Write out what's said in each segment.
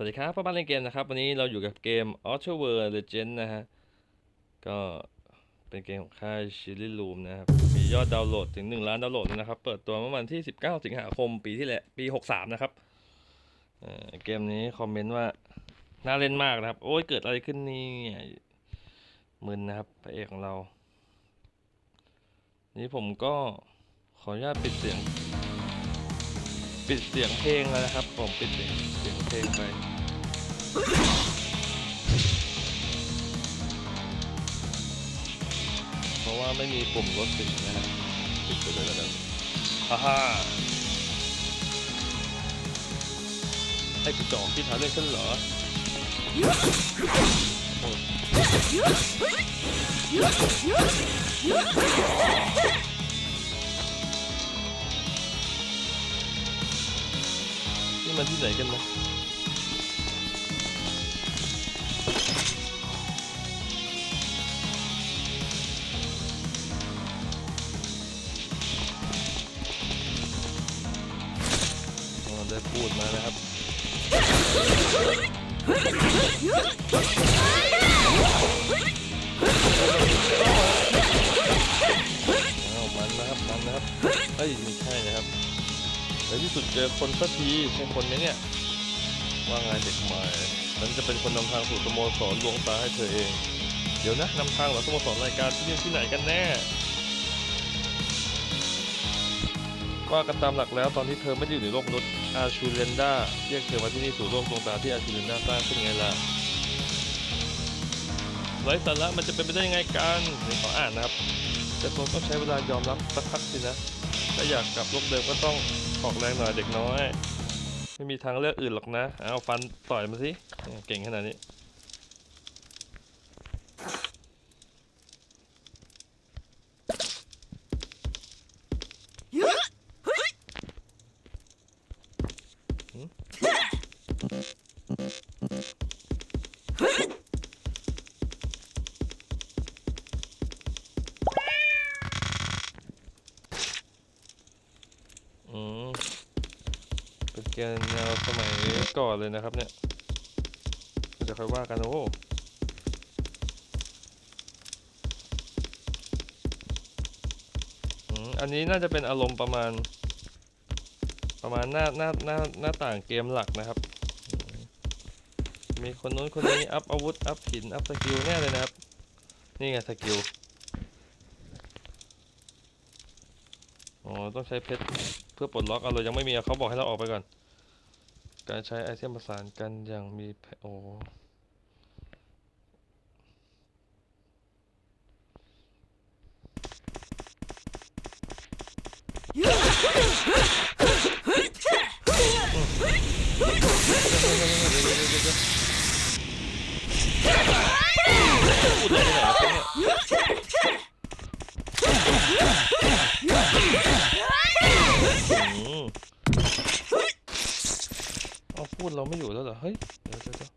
วัสดีครับพ่อบ้านเล่นเกมนะครับ วันนี้เราอยู่กับเกม o u t r World Legend นะฮะ ก็เป็นเกมของค่าย Chili Room นะครับ มียอดดาวน์โหลดถึง 1 ล้านดาวน์โหลดนะครับ เปิดตัวเมื่อวันที่ 19 สิงหาคมปีที่แล้วปี 63 นะครับเเกมนี้คอมเมนต์ว่า น่าเล่นมากนะครับ โอ้ยเกิดอะไรขึ้นนี่มึนนะครับพระเอกของเรา นี้ผมก็ขออนุญาตปิดเสียง ปิดเสียงเพลงแล้วนะครับ ผมปิดเสียงเสียงเพลงไปเพราะว่าไม่มีปุ่มลดเสียงนะฮะปิดไปเลยแล้วกันฮ่าฮ่าให้กูจอกที่ทาเล่นฉันเหรอโอ้ มันที่ไหนกันนะ จอคนสักทีใช่คนไหมเนี่ย ว่าไงเด็กใหม่ฉันจะเป็นคนนำทางสู่สโมสรดวงตาให้เธอเอง เดี๋ยวนะนำทางหรอสโมสรรายการที่นี่ที่ไหนกันแน่ ว่ากันตามหลักแล้วตอนที่เธอไม่ได้อยู่ในโลกมนุษย์อาชูเรนดาเรียกเธอมาที่นี่สู่โลกดวงตาที่อาชูเรนดาสร้างขึ้นไงล่ะไร้สาระมันจะเป็นไปได้ยังไงกันนี่ขออ่านนะครับแต่คงต้องใช้เวลายอมรับสักพักสินะ ถ้าอยากกลับโลกเดิมก็ต้องออกแรงหน่อยเด็กน้อย ไม่มีทางเลือกอื่นหรอกนะ เอาฟันต่อยมาสิ เก่งขนาดนี้ เป็นเกมแนวสมัยก่อนเลยนะครับเนี่ยเดี๋ยวค่อยว่ากันโอ้อันนี้น่าจะเป็นอารมณ์ประมาณ ประมาณหน้าหน้าหน้าหน้าต่างเกมหลักนะครับ มีคนนู้นคนนี้อัพอาวุธอัพหินอัพสกิลแน่เลยนะครับ นี่ไงสกิลอ๋อต้องใช้เพชรเพื่อปลดล็อกเอาเรายังไม่มีเขาบอกให้เราออกไปก่อน การใช้ไอเทมประสานกันอย่างมีแผโอ้พูดอะไรที่ไหนนะครับเนี่ยอืม เราไม่อยู่แล้วเหรอ เฮ้ย เดี๋ยวเดี๋ยวเดี๋ยว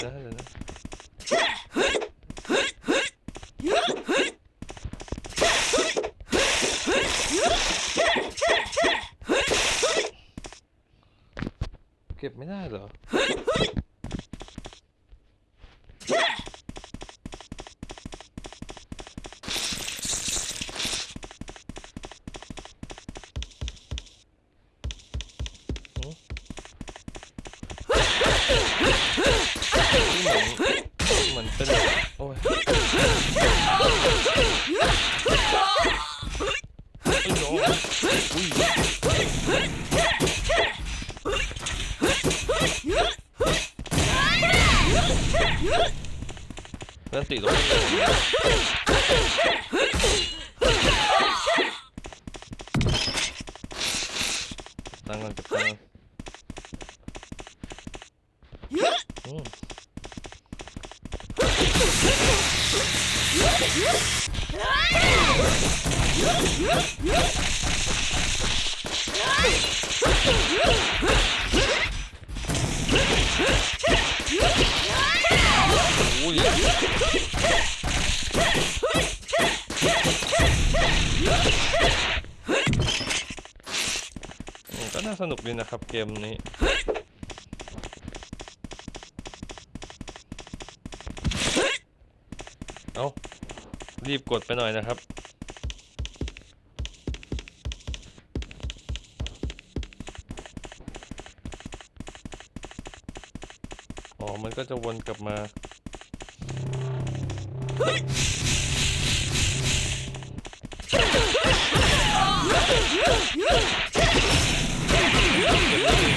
เดี๋ยวนะเก็บไม่ได้เหรอ เหมือนเห มือนเป็ ก็น่าสนุกดีนะครับเกมนี้เอารีบกดไปหน่อยนะครับ ก็จะวนกลับมา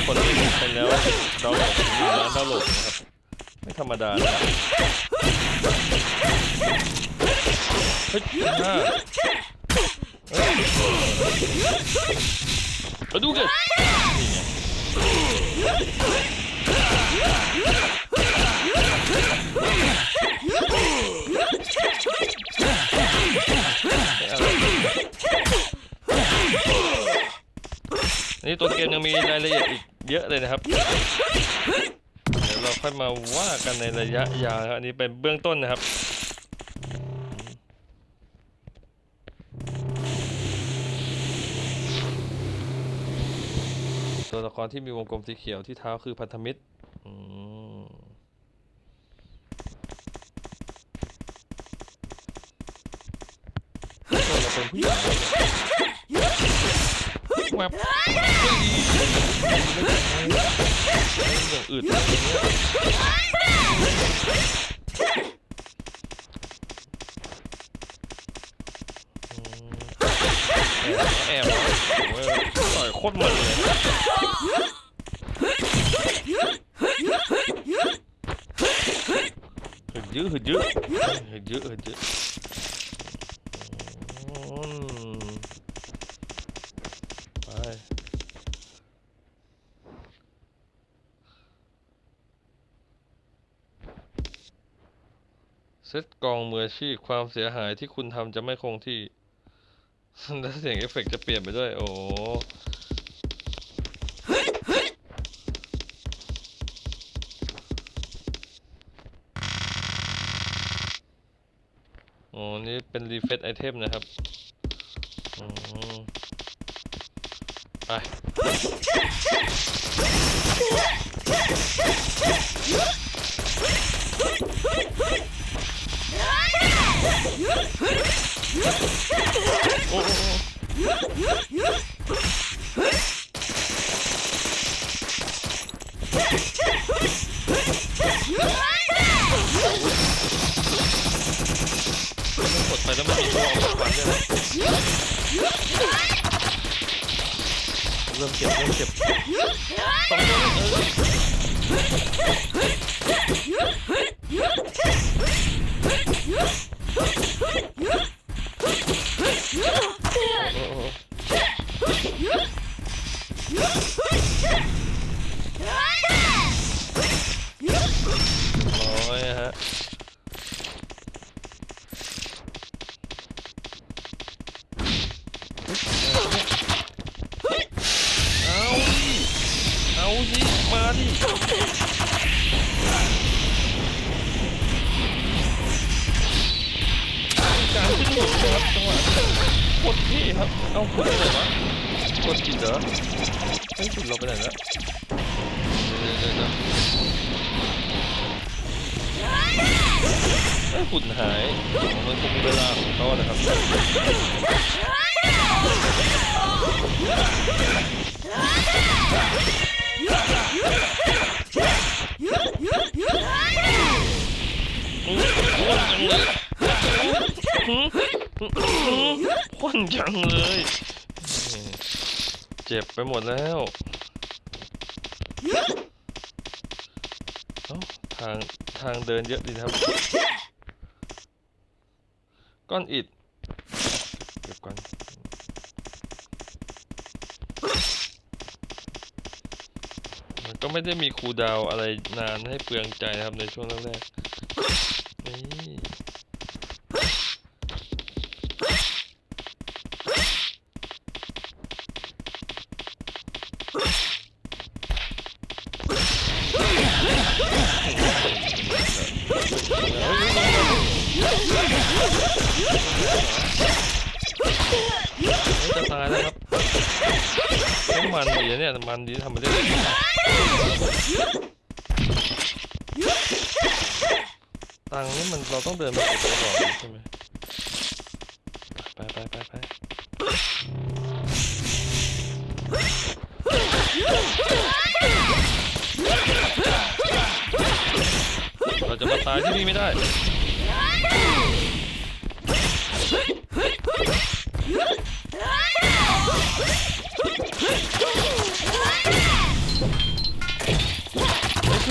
คนที่ดูไปแล้วดาวโหลดถึงหนึ่งล้านดาวโหลดนะครับไม่ธรรมดานะเฮ้ยห้ามาดูกันนี่ไง นนี้ตัวเกมยังมีรายละเอียดอีกเยอะเลยนะครับ เดี๋ยวเราค่อยมาว่ากันในระยะยาวครับอันนี้เป็นเบื้องต้นนะครับตัวละครที่มีวงกลมสีเขียวที่เท้าคือพันธมิตรอืมตัวเราเป็นผู้หญิงแวบางอื่นอะไรเงี้ยอืมแอบแอบโอ้ยต่อยโคตรมันเลยหึดยื้อหึดยื้อหึดยื้อหึดยื้ออืมไป เซตกองมืออาชีพความเสียหายที่คุณทำจะไม่คงที่ แล้วเสียงเอฟเฟกต์จะเปลี่ยนไปด้วย โอ้โหโอ้นี่เป็นรีเฟซไอเทมนะครับอืมไป อ้โหกดไปแล้วไม่มีตัวออกมาฟั การขึ้นหลุดครับจังหวะกดที่ครับเอากดไปไหนวะกดผิดเหรอเฮ้ยผิดเราไปไหนแล้วเดี๋ยวเดี๋ยวเดี๋ยวเอ้ยฝุ่นหายมันคงมีเวลาของเขานะครับ นจังเลย เจ็บไปหมดแล้วเอ้าทางทางเดินเยอะดีนะครับ ก้อนอิฐเก็บก่อนมันก็ไม่ได้มีคูลดาวน์อะไรนานให้เปลืองใจนะครับในช่วงแรกๆนี่ จะตายแล้วครับไม่มั นะเนี่ยมันดีทำมาได้ตังนี่มันเราต้องเดินไปเก็บของใช่ไหมไปไปไปไปเราจะมาตายที่นี่ไม่ได้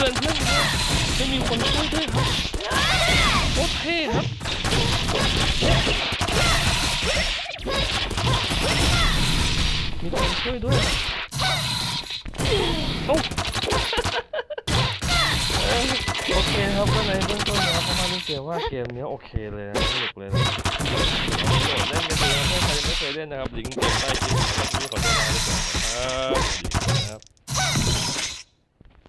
กินเพื่อนไม่มีคนช่วยด้วยครับโอเคครับมีคนช่วยด้วยโอ้โอเคครับก็ในเบื้องต้นนะครับผมมาดูเสียว่าเกมนี้โอเคเลยนะสนุกเลยนะโเล่นกันดูนะถ้าใครไม่เคยเล่นนะครับลิงก์เกมใต้คลิปนี้ขอตัวนครัวัสดีครับ